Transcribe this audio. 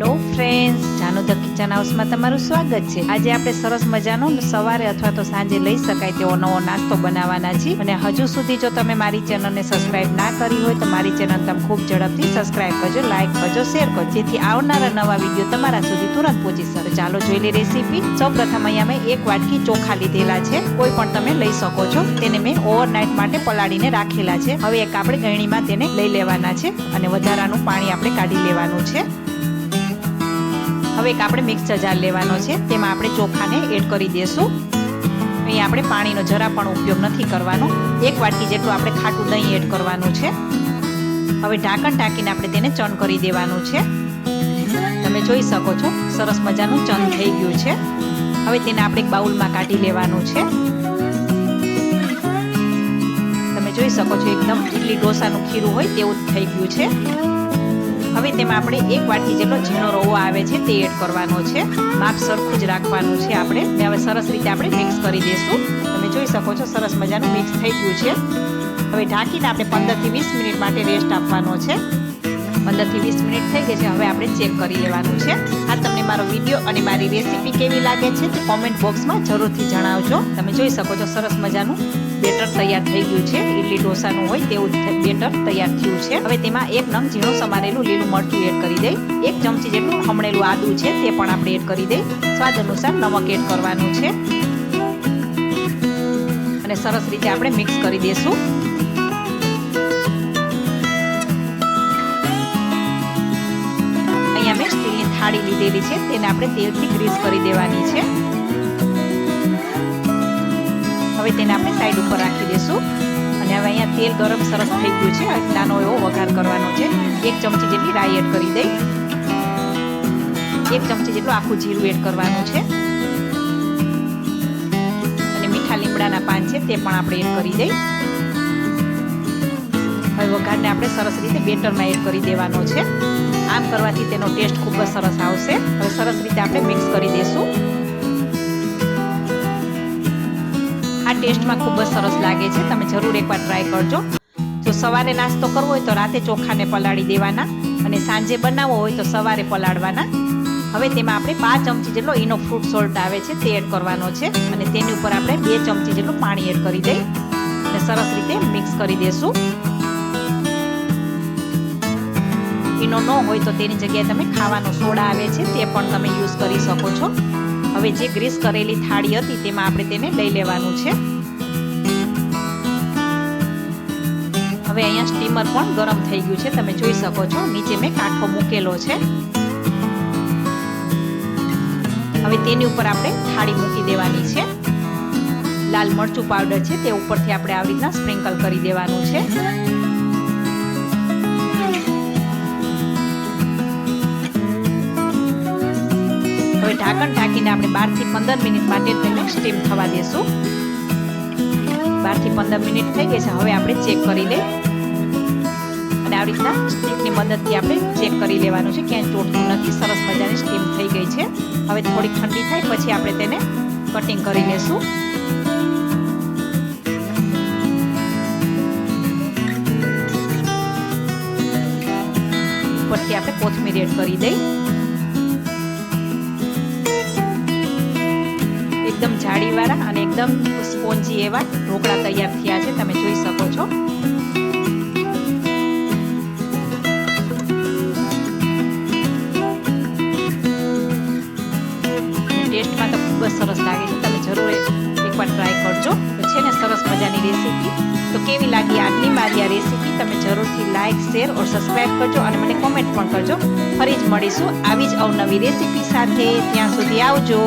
The kitchen હાઉસમાં તમારું સ્વાગત છે. આજે આપણે સરસ મજાનો સવારે અથવા તો સાંજે લઈ શકાય તેવો નવો નાસ્તો બનાવવાના છીએ. અને હજુ સુધી જો તમે મારી ચેનલને સબસ્ક્રાઇબ ના કરી હોય તો મારી ચેનલ તમે ખૂબ ઝડપથી સબસ્ક્રાઇબ કરજો લાઇક કરજો શેર કરજો. જેથી આવનારા નવા વીડિયો તમારા સુધી તુરંત પહોંચી. શકે ચાલો જોઈ લે રેસીપી સૌ પ્રથમ અહીંયા મેં એક વાટકી ચોખા લીધેલા છે. કોઈ પણ તમે લઈ શકો છો. તેને મેં ઓવરનાઇટ માટે પલાળીને રાખેલા છે. હવે એક આપણે ગળણીમાં તેને લઈ લેવાના છે. અને વધારાનું પાણી આપણે કાઢી લેવાનું છે. હવે એક આપણે મિક્સર જાર લેવાનો છે, તેમાં આપણે ચોખાને એડ કરી દઈશું અહીં આપણે પાણીનો જરા પણ ઉપયોગ નથી કરવાનો. એક વાટકી જેટલું આપણે ખાટું દહીં એડ કરવાનું છે. હવે ઢાંકણ ઢાંકીને આપણે તેને ચન કરી દેવાનું છે. તમે જોઈ શકો છો, સરસ મજાનું ચન થઈ ગયું છે. હવે તેને આપણે એક બાઉલમાં કાઢી લેવાનું છે. તમે જોઈ શકો છો, એકદમ ઇડલી ઢોસાનું ખીરું હોય તેવું થઈ ગયું છે. હવે તેમાં આપણે એક વાટકી જેટલો ઝીણો રવો આવે છે, તે એડ કરવાનો છે. માપ સરખું જ રાખવાનું છે આપણે. હવે સરસ રીતે આપણે મિક્સ કરી દઈશું. તમે જોઈ શકો છો, સરસ મજાનું મિક્સ થઈ ગયું છે. હવે ઢાંકીને આપણે પંદરથી વીસ મિનિટ માટે રેસ્ટ આપવાનો છે. પંદરથી વીસ મિનિટ થઈ ગઈ છે, હવે આપણે ચેક કરી લેવાનું છે. આ તમને મારો વીડિયો અને મારી રેસીપી કેવી લાગે છે, તે કોમેન્ટ બોક્સમાં જરૂરથી જણાવજો. તમે જોઈ શકો છો, સરસ મજાનું બેટર તૈયાર થઈ ગયું છે. ઇડલી ઢોસાનું હોય તેવું બેટર તૈયાર થયું છે. હવે તેમાં એક નંગ ઝીણું સમારેલું લીલું મરચું એડ કરી દઈ. એક ચમચી જેટલું હમણેલું આદું છે તે પણ આપણે એડ કરી દઈ. સ્વાદ અનુસાર નમક એડ કરવાનું છે. અને સરસ રીતે આપણે મિક્સ કરી દઈશું અહીંયા મેં સ્ટીલની થાળી લીધેલી છે. તેને આપણે તેલથી ગ્રીસ કરી દેવાની છે. હવે તેને આપણે સાઈડ ઉપર રાખી દઈશું. અને હવે અહીંયા તેલ ગરમ સરસ થઈ ગયું છે. નાનો એવો વઘાર કરવાનો છે. એક ચમચી જેટલી રાઈ એડ કરી દઈ. એક ચમચી જેટલું આખું જીરું એડ કરવાનું છે. અને મીઠા લીમડાના પાન છે તે પણ આપણે એડ કરી દઈ. હવે વઘારને આપણે સરસ રીતે બેટરમાં એડ કરી દેવાનો છે. આમ કરવાથી તેનો ટેસ્ટ ખૂબ જ સરસ આવશે. હવે સરસ રીતે આપણે મિક્સ કરી દઈશું આ ટેસ્ટમાં ખૂબ જ સરસ લાગે છે. તમે જરૂર એકવાર ટ્રાય કરજો. જો સવારે નાસ્તો કરવો હોય તો રાતે ચોખાને પલાળી દેવાના અને સાંજે બનાવવો હોય તો સવારે પલાળવાના. હવે તેમાં આપણે પાંચ ચમચી જેટલો ઈનો ફ્રૂટ સોલ્ટ આવે છે તે એડ કરવાનો છે અને તેની ઉપર આપણે બે ચમચી જેટલું પાણી એડ કરી દઈ અને સરસ રીતે મિક્સ કરી દઈશું ઈનો ન હોય તો તેની જગ્યાએ તમે ખાવાનો સોડા આવે છે તે પણ તમે યુઝ કરી શકો છો. હવે જે ગ્રીસ કરેલી થાળી હતી તેમાં આપણે તેને લઈ લેવાનું છે. હવે અહીંયા સ્ટીમર પણ ગરમ થઈ ગયું છે, તમે જોઈ શકો છો. નીચે મેં કાંઠો મૂકેલો છે. હવે તેની ઉપર આપણે થાળી મૂકી દેવાની છે. લાલ મરચું પાવડર છે, તે ઉપરથી આપણે આવી રીતના સ્પ્રિંકલ કરી દેવાનું છે. હવે ઢાંકણ ઢાંકીને આપણે બારથી પંદર મિનિટ માટે તેને સ્ટીમ થવા દેશું. બારથી પંદર મિનિટ થઈ ગઈ છે. હવે આપણે ચેક કરી લઈએ. અને આવી રીતના સ્ટીકની મદદથી આપણે ચેક કરી લેવાનું છે ક્યાંય તોડતું નથી. સરસ મજાની સ્ટીમ થઈ ગઈ છે. હવે થોડી ઠંડી થાય પછી આપણે તેને કટિંગ કરી લેશું. ઉપરથી આપણે કોથમીર એડ કરી દઈ. એકદમ જાળીવાળા અને એકદમ સ્પોન્જી એવા ઢોકળા તૈયાર થયા છે, તમે જોઈ શકો છો. ટેસ્ટમાં તો ખૂબ જ સરસ લાગે છે, તમે જરૂર એકવાર ટ્રાય કરજો. છે ને સરસ મજાની રેસીપી તો કેવી લાગી આટલી મારી આ રેસીપી તમે જરૂરથી લાઇક શેર ઓર સબસ્ક્રાઈબ કરજો અને મને કોમેન્ટ પણ કરજો. ફરી જ મળીશું આવી જ અવનવી રેસીપી સાથે. ત્યાં સુધી આવજો.